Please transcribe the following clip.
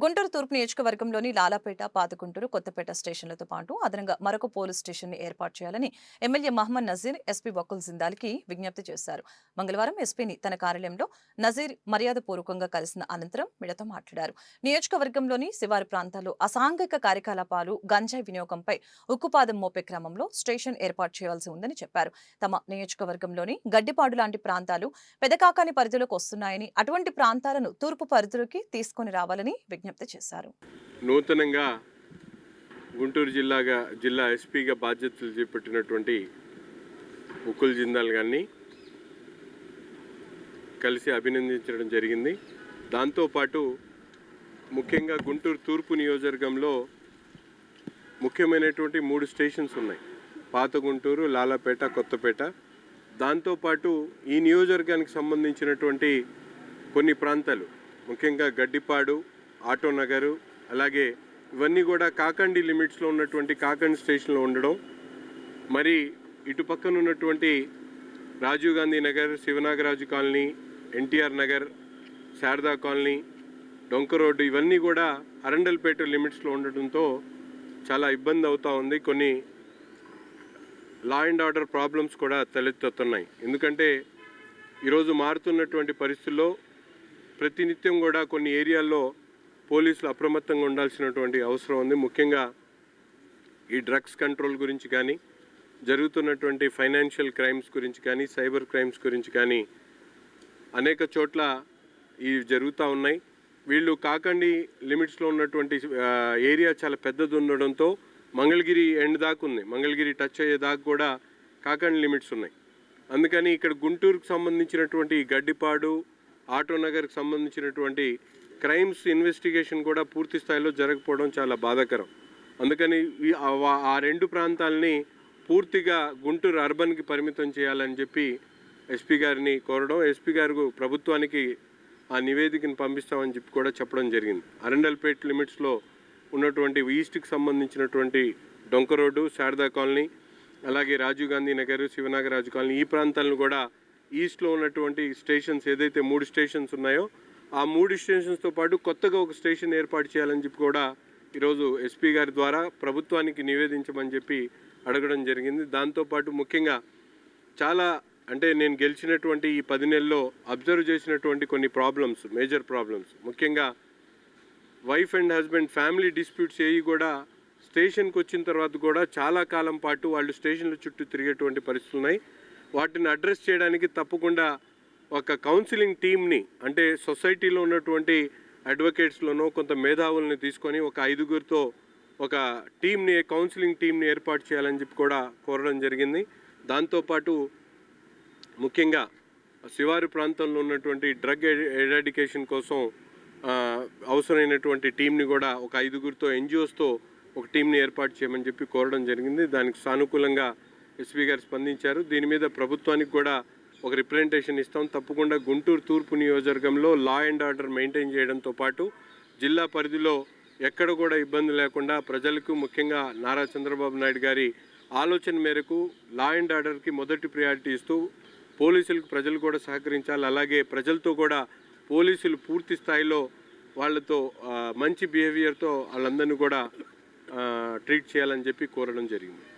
గుంటూరు తూర్పు నియోజకవర్గంలోని లాలాపేట పాతగుంటూరు కొత్తపేట స్టేషన్లతో పాటు అదనంగా మరొక పోలీస్ స్టేషన్ ఏర్పాటు చేయాలని ఎమ్మెల్యే మహమ్మద్ నజీర్ ఎస్పీ వకుల్ జిందాల్కి విజ్ఞప్తి చేశారు. మంగళవారం ఎస్పీని తన కార్యాలయంలో నజీర్ మర్యాదపూర్వకంగా కలిసిన అనంతరం మీడతో మాట్లాడారు. నియోజకవర్గంలోని శివారు ప్రాంతాల్లో అసాంఘిక కార్యకలాపాలు గంజాయి వినియోగంపై ఉక్కుపాదం మోపే క్రమంలో స్టేషన్ ఏర్పాటు చేయాల్సి ఉందని చెప్పారు. తమ నియోజకవర్గంలోని గడ్డిపాడు లాంటి ప్రాంతాలు పెదకాకాని పరిధిలోకి వస్తున్నాయని అటువంటి ప్రాంతాలను తూర్పు పరిధిలోకి తీసుకొని రావాలని విజ్ఞప్తి చేశారు. నూతనంగా గుంటూరు జిల్లాగా జిల్లా ఎస్పీగా బాధ్యతలు చేపట్టినటువంటి ఉక్కుల్ జిందాల్ గారిని కలిసి అభినందించడం జరిగింది. దాంతోపాటు ముఖ్యంగా గుంటూరు తూర్పు నియోజకవర్గంలో ముఖ్యమైనటువంటి మూడు స్టేషన్స్ ఉన్నాయి. పాత గుంటూరు లాలాపేట కొత్తపేట. దాంతోపాటు ఈ నియోజకవర్గానికి సంబంధించినటువంటి కొన్ని ప్రాంతాలు ముఖ్యంగా గడ్డిపాడు ఆటో నగరు అలాగే ఇవన్నీ కూడా కాకండి లిమిట్స్లో ఉన్నటువంటి కాకండి స్టేషన్లో ఉండడం. మరి ఇటు పక్కన ఉన్నటువంటి Rajiv Gandhi Nagar Sivanagaraju colony NTR Nagar Sharada colony డొంక రోడ్డు ఇవన్నీ కూడా అరండల్పేట లిమిట్స్లో ఉండడంతో చాలా ఇబ్బంది అవుతూ ఉంది. కొన్ని లా అండ్ ఆర్డర్ ప్రాబ్లమ్స్ కూడా తలెత్తుతున్నాయి. ఎందుకంటే ఈరోజు మారుతున్నటువంటి పరిస్థితుల్లో ప్రతినిత్యం కూడా కొన్ని ఏరియాల్లో పోలీసులు అప్రమత్తంగా ఉండాల్సినటువంటి అవసరం ఉంది. ముఖ్యంగా ఈ డ్రగ్స్ కంట్రోల్ గురించి కానీ జరుగుతున్నటువంటి ఫైనాన్షియల్ క్రైమ్స్ గురించి కానీ సైబర్ క్రైమ్స్ గురించి కానీ అనేక చోట్ల ఇవి జరుగుతూ ఉన్నాయి. వీళ్ళు కాకండి లిమిట్స్లో ఉన్నటువంటి ఏరియా చాలా పెద్దది ఉండడంతో మంగళగిరి ఎండ్ దాకా ఉంది. మంగళగిరి టచ్ అయ్యే దాకా కూడా కాకండి లిమిట్స్ ఉన్నాయి. అందుకని ఇక్కడ గుంటూరుకు సంబంధించినటువంటి గడ్డిపాడు ఆటోనగర్కి సంబంధించినటువంటి క్రైమ్స్ ఇన్వెస్టిగేషన్ కూడా పూర్తి స్థాయిలో జరగకపోవడం చాలా బాధాకరం. అందుకని ఆ ఆ రెండు ప్రాంతాలని పూర్తిగా గుంటూరు అర్బన్కి పరిమితం చేయాలని చెప్పి ఎస్పీ గారిని కోరడం ఎస్పీ గారు ప్రభుత్వానికి ఆ నివేదికను పంపిస్తామని చెప్పి కూడా చెప్పడం జరిగింది. అరండల్పేట్ లిమిట్స్లో ఉన్నటువంటి ఈస్ట్కి సంబంధించినటువంటి డొంక రోడ్డు శారదా కాలనీ అలాగే రాజీవ్ గాంధీ నగర్ శివనాగరాజు కాలనీ ఈ ప్రాంతాలను కూడా ఈస్ట్లో ఉన్నటువంటి స్టేషన్స్ ఏదైతే మూడు స్టేషన్స్ ఉన్నాయో ఆ మూడు స్టేషన్స్తో పాటు కొత్తగా ఒక స్టేషన్ ఏర్పాటు చేయాలని చెప్పి కూడా ఈరోజు ఎస్పీ గారి ద్వారా ప్రభుత్వానికి నివేదించమని చెప్పి అడగడం జరిగింది. దాంతోపాటు ముఖ్యంగా చాలా అంటే నేను గెలిచినటువంటి ఈ పది నెలల్లో అబ్జర్వ్ చేసినటువంటి కొన్ని ప్రాబ్లమ్స్ మేజర్ ప్రాబ్లమ్స్ ముఖ్యంగా wife and husband family disputes ఏవి కూడా స్టేషన్కి వచ్చిన తర్వాత కూడా చాలా కాలం పాటు వాళ్ళు స్టేషన్ల చుట్టూ తిరిగేటువంటి పరిస్థితులు ఉన్నాయి. వాటిని అడ్రస్ చేయడానికి తప్పకుండా ఒక కౌన్సిలింగ్ టీమ్ని అంటే సొసైటీలో ఉన్నటువంటి అడ్వకేట్స్లోనో కొంత మేధావుల్ని తీసుకొని ఒక ఐదుగురితో ఒక టీంని కౌన్సిలింగ్ టీంని ఏర్పాటు చేయాలని చెప్పి కూడా కోరడం జరిగింది. దాంతోపాటు ముఖ్యంగా శివారు ప్రాంతంలో ఉన్నటువంటి డ్రగ్ ఎరాడికేషన్ కోసం అవసరమైనటువంటి టీంని కూడా ఒక ఐదుగురితో ఎన్జిఓస్తో ఒక టీంని ఏర్పాటు చేయమని చెప్పి కోరడం జరిగింది. దానికి సానుకూలంగా ఎస్పీ గారు స్పందించారు. దీని మీద ప్రభుత్వానికి కూడా ఒక రిప్రజెంటేషన్ ఇస్తాం. తప్పకుండా గుంటూరు తూర్పు నియోజకవర్గంలో లా అండ్ ఆర్డర్ మెయింటైన్ చేయడంతో పాటు జిల్లా పరిధిలో ఎక్కడ కూడా ఇబ్బంది లేకుండా ప్రజలకు ముఖ్యంగా నారా చంద్రబాబు నాయుడు గారి ఆలోచన మేరకు లా అండ్ ఆర్డర్కి మొదటి ప్రయారిటీ ఇస్తూ పోలీసులకు ప్రజలు కూడా సహకరించాలి. అలాగే ప్రజలతో కూడా పోలీసులు పూర్తి స్థాయిలో వాళ్ళతో మంచి బిహేవియర్తో వాళ్ళందరినీ కూడా ట్రీట్ చేయాలని చెప్పి కోరడం జరిగింది.